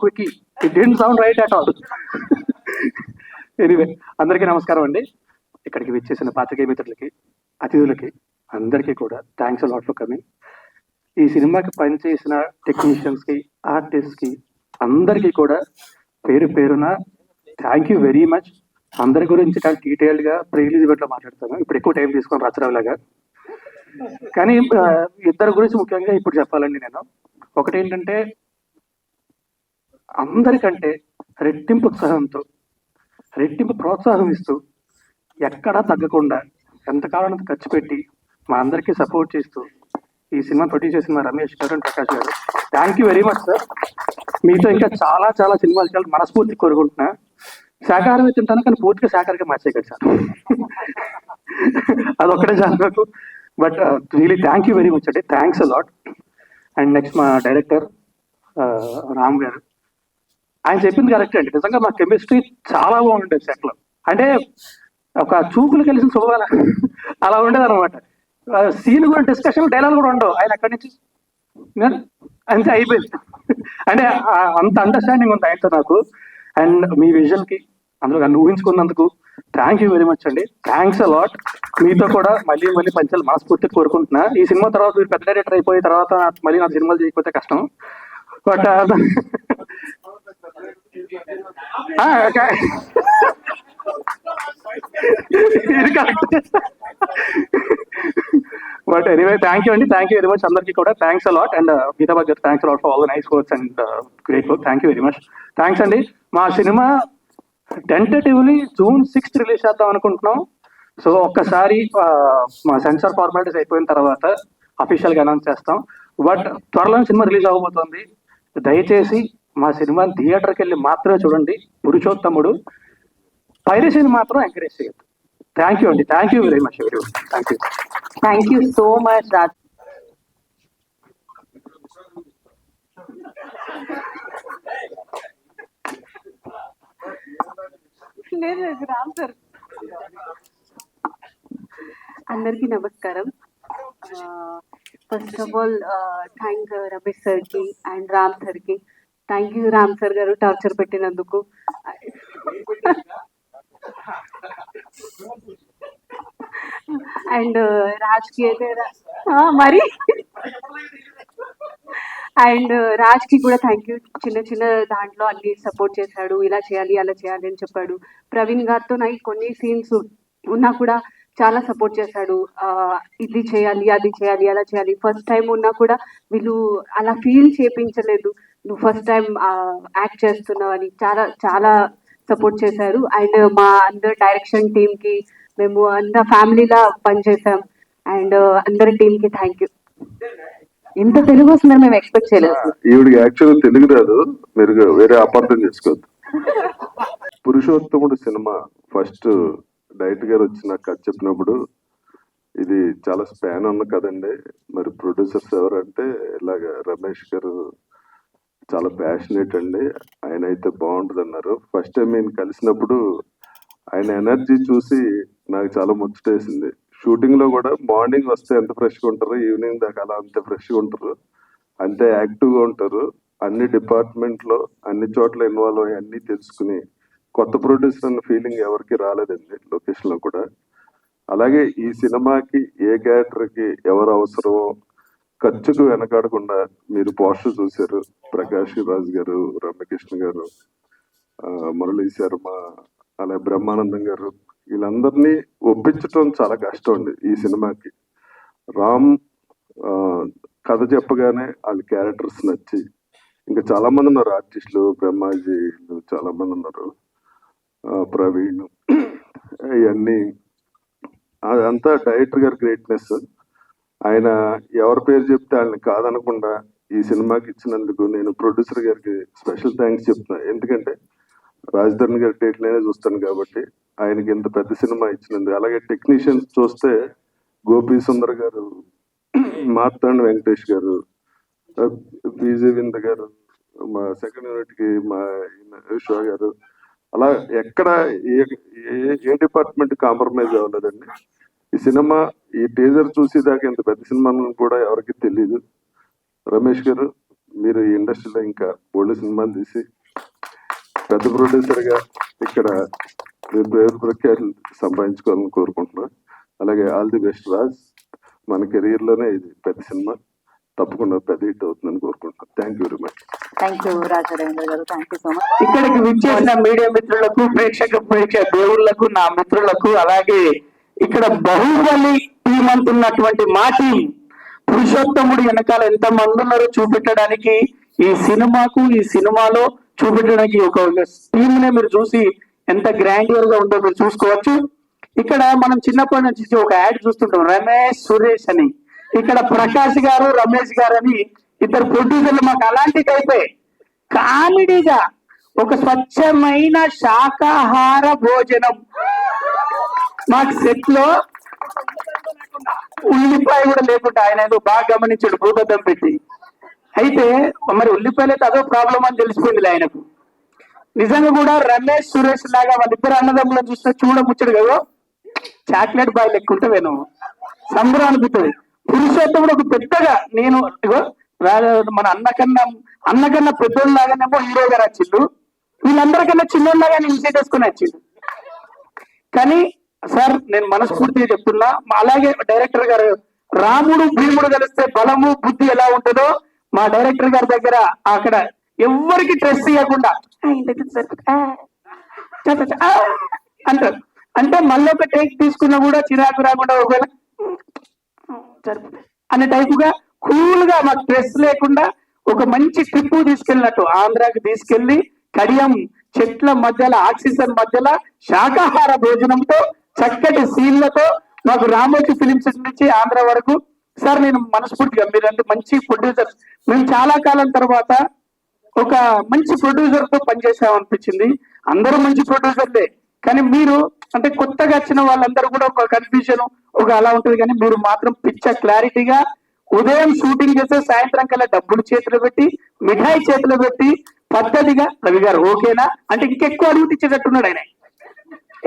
Quick it dent sound right at all anyway అందరికీ నమస్కారం అండి. ఇక్కడికి విచ్చేసిన పాత్రికేయ మిత్రులకి అతిథులకి అందరికీ కూడా థ్యాంక్స్ లాట్ ఫర్ కమింగ్ ఈ సినిమాకి పనిచేసిన టెక్నీషియన్స్కి ఆర్టిస్ట్కి అందరికీ కూడా పేరు పేరున థ్యాంక్ యూ వెరీ మచ్ అందరి గురించి చాలా డీటెయిల్డ్గా ప్రీ రిలీజ్లో మాట్లాడతాను ఇప్పుడు ఎక్కువ టైం తీసుకొని రచరవలాగా కానీ ఇద్దరు గురించి ముఖ్యంగా ఇప్పుడు చెప్పాలండి నేను. ఒకటి ఏంటంటే అందరికంటే రెట్టింపు ఉత్సాహంతో రెట్టింపు ప్రోత్సాహం ఇస్తూ ఎక్కడా తగ్గకుండా ఎంతకాలం ఖర్చు పెట్టి మా అందరికీ సపోర్ట్ చేస్తూ ఈ సినిమా ప్రొడ్యూస్ చేసిన మా రమేష్ గారు అండ్ ప్రకాష్ గారు. Thank you very much sir మీతో ఇంకా చాలా చాలా సినిమాలు చాలా మనస్ఫూర్తి కోరుకుంటున్నా. శాకాహారం తింటాను కానీ పూర్తిగా శాకాహారంగా మార్చేయగలి సార్ అదొక్కటే చాలు నాకు. But really thank you very much అండి thanks a lot and next మా డైరెక్టర్ uh, రామ్ గారు. ఆయన చెప్పింది కరెక్ట్ అండి. నిజంగా మా కెమిస్ట్రీ చాలా బాగుండేది సెట్లో. అంటే ఒక చూపులు కలిసిన శుభాల అలా ఉండేది అనమాట సీన్ కూడా డిస్కషన్ డైలాగ్ కూడా ఉండవు. ఆయన అక్కడి నుంచి అంతే అయిపోయింది. అంటే అంత అండర్స్టాండింగ్ ఉంది ఆయనతో నాకు. అండ్ మీ విజన్కి అందులో నన్ను ఊహించుకున్నందుకు థ్యాంక్ యూ వెరీ మచ్ అండి. థ్యాంక్స్ అలాట్ మీతో కూడా మళ్ళీ మళ్ళీ పంచాలి మనస్ఫూర్తి కోరుకుంటున్నా. ఈ సినిమా తర్వాత మీరు పెద్ద డైరెక్టర్ అయిపోయిన తర్వాత మళ్ళీ నా సినిమాలు చేయకపోతే కష్టం. బట్ Ah, ఇది correct but anyway thank you అండి. థ్యాంక్ యూ వెరీ మచ్ అందరికీ కూడా. థ్యాంక్స్ అలాట్ అండ్ గీతాబాద్ గారు thanks a lot for all the nice works and great work thank you very much thanks అండి. మా సినిమా టెంటేటివ్లీ జూన్ సిక్స్త్ రిలీజ్ చేద్దాం అనుకుంటున్నాం. సో ఒక్కసారి మా సెన్సార్ ఫార్మాలిటీస్ అయిపోయిన తర్వాత అఫీషియల్గా అనౌన్స్ చేస్తాం. బట్ త్వరలో సినిమా రిలీజ్ అవ్వబోతోంది. దయచేసి మా సినిమా థియేటర్కి వెళ్ళి మాత్రమే చూడండి. పురుషోత్తముడు. పైరసీని మాత్రం ఎంకరేజ్ చేయొద్దు. థ్యాంక్ యూ అండి. Thank you very much very thank you so much, Raj. లేదు లేదు, రామ్ సార్. అందరికీ నమస్కారం. First of all thank Ramesh సార్కి అండ్ రామ్ సార్కి. థ్యాంక్ యూ రామ్ సార్ గారు టార్చర్ పెట్టినందుకు. అండ్ రాజ్కి అయితే మరి? అండ్ uh, రాజ్కి కూడా థ్యాంక్ యూ చిన్న చిన్న దాంట్లో అన్ని సపోర్ట్ చేశాడు. ఇలా చేయాలి అలా చేయాలి అని చెప్పాడు. ప్రవీణ్ గారితో నాకు కొన్ని సీన్స్ ఉన్నా కూడా చాలా సపోర్ట్ చేశాడు. ఇది చేయాలి అది చేయాలి అలా చేయాలి. ఫస్ట్ టైం ఉన్నా కూడా వీళ్ళు అలా ఫీల్ చేపించలేదు. నువ్వు ఫస్ట్ టైం యాక్ట్ చేస్తున్నావు అని చాలా చాలా సపోర్ట్ చేశారు. అండ్ మా అందరు డైరెక్షన్ టీమ్కి మేము అంత ఫ్యామిలీలా పనిచేసాం అండ్ అందరి టీమ్కి థ్యాంక్ యూ ఇంత తెలుగు వస్తుందని మేము ఎక్స్పెక్ట్ చేయలేదు. ఈవిడికి యాక్చువల్ తెలుగు రాదు. మీరు వేరే అపార్థం చేసుకోవద్దు. పురుషోత్తముడు సినిమా ఫస్ట్ డైరెక్ట్ గారు వచ్చి నాకు కథ చెప్పినప్పుడు ఇది చాలా స్పాన్ ఉన్న కదండి మరి ప్రొడ్యూసర్స్ ఎవరంటే ఇలాగ రమేష్ గారు చాలా ప్యాషనేట్ అండి. ఆయన అయితే బాగుంటుంది అన్నారు ఫస్ట్ టైం నేను కలిసినప్పుడు ఆయన ఎనర్జీ చూసి నాకు చాలా ముచ్చటేసింది. షూటింగ్లో కూడా మార్నింగ్ వస్తే ఎంత ఫ్రెష్గా ఉంటారు ఈవినింగ్ దాకా అలా అంతే ఫ్రెష్గా ఉంటారు. అంతే యాక్టివ్గా ఉంటారు. అన్ని డిపార్ట్మెంట్లో అన్ని చోట్ల ఇన్వాల్వ్ అయ్యి అన్ని తెలుసుకుని కొత్త ప్రొడ్యూసర్ అన్న ఫీలింగ్ ఎవరికి రాలేదండి లొకేషన్లో కూడా. అలాగే ఈ సినిమాకి ఏ క్యారెక్టర్కి ఎవరు అవసరమో ఖర్చుకు వెనకాడకుండా మీరు పోస్టర్ చూశారు. ప్రకాష్ రాజ్ గారు రమ్యకృష్ణ గారు మురళీ శర్మ అలాగే బ్రహ్మానందం గారు వీళ్ళందరినీ ఒప్పించడం చాలా కష్టం అండి ఈ సినిమాకి. రామ్ కథ చెప్పగానే వాళ్ళ క్యారెక్టర్స్ నచ్చి ఇంకా చాలా మంది ఉన్నారు ఆర్టిస్టులు బ్రహ్మాజీలు చాలా మంది ఉన్నారు ప్రవీణ్ ఇవన్నీ అదంతా డైరెక్టర్ గారి గ్రేట్నెస్. ఆయన ఎవరి పేరు చెప్తే వాళ్ళని కాదనకుండా ఈ సినిమాకి ఇచ్చినందుకు నేను ప్రొడ్యూసర్ గారికి స్పెషల్ థ్యాంక్స్ చెప్తున్నా. ఎందుకంటే రాజధాని గారి డేట్లైనే చూస్తాను కాబట్టి ఆయనకి ఇంత పెద్ద సినిమా ఇచ్చినందుకు. అలాగే టెక్నీషియన్స్ చూస్తే గోపి సుందర్ గారు మార్తాండ్ వెంకటేష్ గారు బీజే వింద గారు మా సెకండ్ యూనిట్కి మా షో గారు. అలా ఎక్కడ ఏ- ఏ డిపార్ట్మెంట్ కాంప్రమైజ్ అవ్వలేదండి. ఈ సినిమా ఈ టీజర్ చూసి దాకా ఇంత పెద్ద సినిమా కూడా ఎవరికి తెలియదు రమేష్ గారు మీరు ఈ ఇండస్ట్రీలో ఇంకా ఓల్డ్ సినిమాలు తీసి పెద్ద ప్రొడ్యూసర్గా ఇక్కడ మీ పేరు ప్రఖ్యాతులు సంపాదించుకోవాలని కోరుకుంటున్నాను. అలాగే ఆల్ ది బెస్ట్ రాజ్. మన కెరీర్లోనే ఇది పెద్ద సినిమా. తప్పకుండా పెద్ద హిట్ అవుతుందని కోరుకుంటున్నాను. Thank you very much thank you Rajarendra గారు. థ్యాంక్ యూ సో మచ్ ఇక్కడికి విచ్చేసిన మీడియా మిత్రులకు ప్రేక్షక ప్రేక్షక దేవుళ్ళకు నా మిత్రులకు అలాగే ఇక్కడ బహుబలి టీం అంటున్నటువంటి మా టీం పురుషోత్తముడు వెనకాల ఎంత మంది ఉన్నారో చూపెట్టడానికి ఈ సినిమాకు ఈ సినిమాలో చూపెట్టడానికి ఒక టీమ్ నే మీరు చూసి ఎంత గ్రాండియర్గా ఉందో మీరు చూసుకోవచ్చు. ఇక్కడ మనం చిన్నప్పటి నుంచి ఒక యాడ్ చూస్తుంటాం రమేష్ సురేష్ అని. ఇక్కడ ప్రకాష్ గారు రమేష్ గారు అని ఇద్దరు ప్రొడ్యూసర్లు మాకు అలాంటి టైపే కామెడీగా ఒక స్వచ్ఛమైన శాకాహార భోజనం. మాకు సెట్లో ఉల్లిపాయ కూడా లేకుండా ఆయన ఏదో బాగా గమనించాడు భూతద్దం పెట్టి. అయితే మరి ఉల్లిపాయలు అయితే అదో ప్రాబ్లం అని తెలిసిపోయింది ఆయనకు. నిజంగా కూడా రమేష్ సురేష్ లాగా వాళ్ళిద్దరు అన్నదమ్ములను చూస్తే చూడముచ్చడు కదా. చాక్లెట్ బాయ్ లెక్క ఉంటవేను సంబరం అనిపిస్తుంది. పురుషోత్తముడు ఒక పెద్దగా నేను మన అన్నకన్నా అన్నకన్నా పెద్దోళ్ళలాగానేమో హీరో గారు వచ్చిండు. వీళ్ళందరికన్నా చిన్నోళ్ళలాగానే ఇన్సైట్ వేసుకుని వచ్చిండు. కానీ సార్ నేను మనస్ఫూర్తిగా చెప్తున్నా. మా అలాగే డైరెక్టర్ గారు రాముడు భీముడు కలిస్తే బలము బుద్ధి ఎలా ఉంటుందో మా డైరెక్టర్ గారి దగ్గర అక్కడ ఎవ్వరికి ట్రెస్ ఇవ్వకుండా అంటారు. అంటే మళ్ళీ ఒక టేక్ తీసుకున్నా కూడా చిరాకు రాకుండా ఒకవేళ అనే టైపుగా కూల్గా మాకు స్ట్రెస్ లేకుండా ఒక మంచి ట్రిప్ తీసుకెళ్ళినట్టు ఆంధ్రాకి తీసుకెళ్ళి కడియం చెట్ల మధ్యలో ఆక్సిజన్ మధ్యలో శాకాహార భోజనంతో చక్కటి సీన్లతో మాకు రామోజీ ఫిలిమ్స్ నుంచి ఆంధ్ర వరకు. సార్ నేను మనస్ఫూర్తిగా మీరంటే మంచి ప్రొడ్యూసర్ మేము చాలా కాలం తర్వాత ఒక మంచి ప్రొడ్యూసర్తో పనిచేసాం అనిపించింది. అందరూ మంచి ప్రొడ్యూసర్లే కానీ మీరు అంటే కొత్తగా వచ్చిన వాళ్ళందరూ కూడా ఒక కన్ఫ్యూజన్ ఒక అలా ఉంటుంది. కానీ మీరు మాత్రం పిచ్చ క్లారిటీగా ఉదయం షూటింగ్ చేస్తే సాయంత్రం కల్లా డబ్బులు చేతిలో పెట్టి మిఠాయి చేతిలో పెట్టి పద్ధతిగా రవి గారు ఓకేనా? అంటే ఇంకెక్కువ అడుగు తెచ్చేటట్టున్నాడు ఆయన.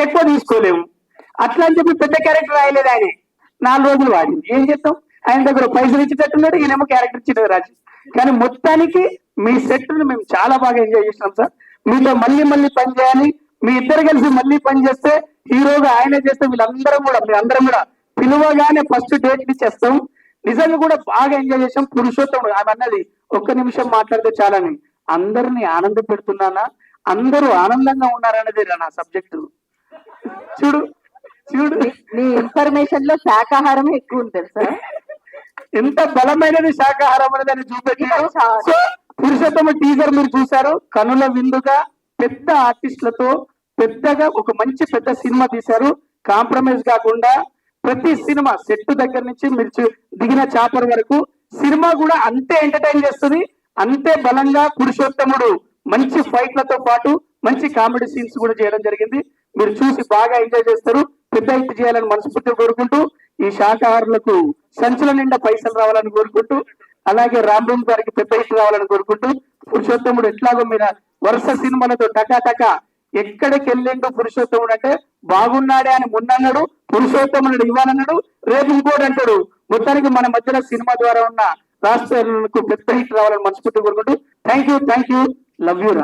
ఎక్కువ తీసుకోలేము. అట్లా అని చెప్పి పెద్ద క్యారెక్టర్ రాయలేదు ఆయన. నాలుగు రోజులు వాడింది. ఏం చేస్తాం? ఆయన దగ్గర పైసలు ఇచ్చేటట్టున్నాడు ఈయనేమో క్యారెక్టర్ ఇచ్చేది రాజు. కానీ మొత్తానికి మీ సెట్ను మేము చాలా బాగా ఎంజాయ్ చేసినాం సార్. మీతో మళ్ళీ మళ్ళీ పని చేయాలి. మీ ఇద్దరు కలిసి మళ్ళీ పని చేస్తే హీరోగా ఆయనే చేస్తే వీళ్ళందరం కూడా మీ అందరం కూడా పిలువగానే ఫస్ట్ డేట్ ఇచ్చేస్తాం నిజంగా కూడా బాగా ఎంజాయ్ చేసాం పురుషోత్తముడు ఆమె అన్నది ఒక్క నిమిషం మాట్లాడితే చాలని. అందరినీ ఆనంద పెడుతున్నానా అందరూ ఆనందంగా ఉన్నారనేది నా సబ్జెక్టు చూడు చూడు. మీ ఇన్ఫర్మేషన్లో శాకాహారం ఎక్కువ ఉంటుంది సార్ ఎంత బలమైనది శాకాహారం అనేది అని చూపెట్టారు సో పురుషోత్తమ టీజర్ మీరు చూశారు. కనుల విందుగా పెద్ద ఆర్టిస్టులతో పెద్దగా ఒక మంచి పెద్ద సినిమా తీశారు. కాంప్రమైజ్ కాకుండా ప్రతి సినిమా సెట్ దగ్గర నుంచి మీరు దిగిన చాపర్ వరకు సినిమా కూడా అంతే ఎంటర్టైన్ చేస్తుంది. అంతే బలంగా పురుషోత్తముడు మంచి ఫైట్లతో పాటు మంచి కామెడీ సీన్స్ కూడా చేయడం జరిగింది. మీరు చూసి బాగా ఎంజాయ్ చేస్తారు. పెద్ద చేయాలని మనస్ఫూర్తిగా కోరుకుంటూ ఈ శాకాహారులకు సంచుల నిండా పైసలు రావాలని కోరుకుంటూ అలాగే రామ్ రూమ్ గారికి పెద్ద హిట్ రావాలని కోరుకుంటూ పురుషోత్తముడు ఎట్లాగో మీరు వరుస సినిమాలతో టకా టకా ఎక్కడికి వెళ్ళిండు పురుషోత్తముడు అంటే బాగున్నాడే అని మొన్నన్నాడు పురుషోత్తముడు ఇవ్వాలన్నాడు రేపు ఇంకోటి అంటాడు. మొత్తానికి మన మధ్యలో సినిమా ద్వారా ఉన్న రాష్ట్రాలకు పెద్ద హిట్ రావాలని మనస్ఫూర్తి కోరుకుంటూ thank you thank you love you రా.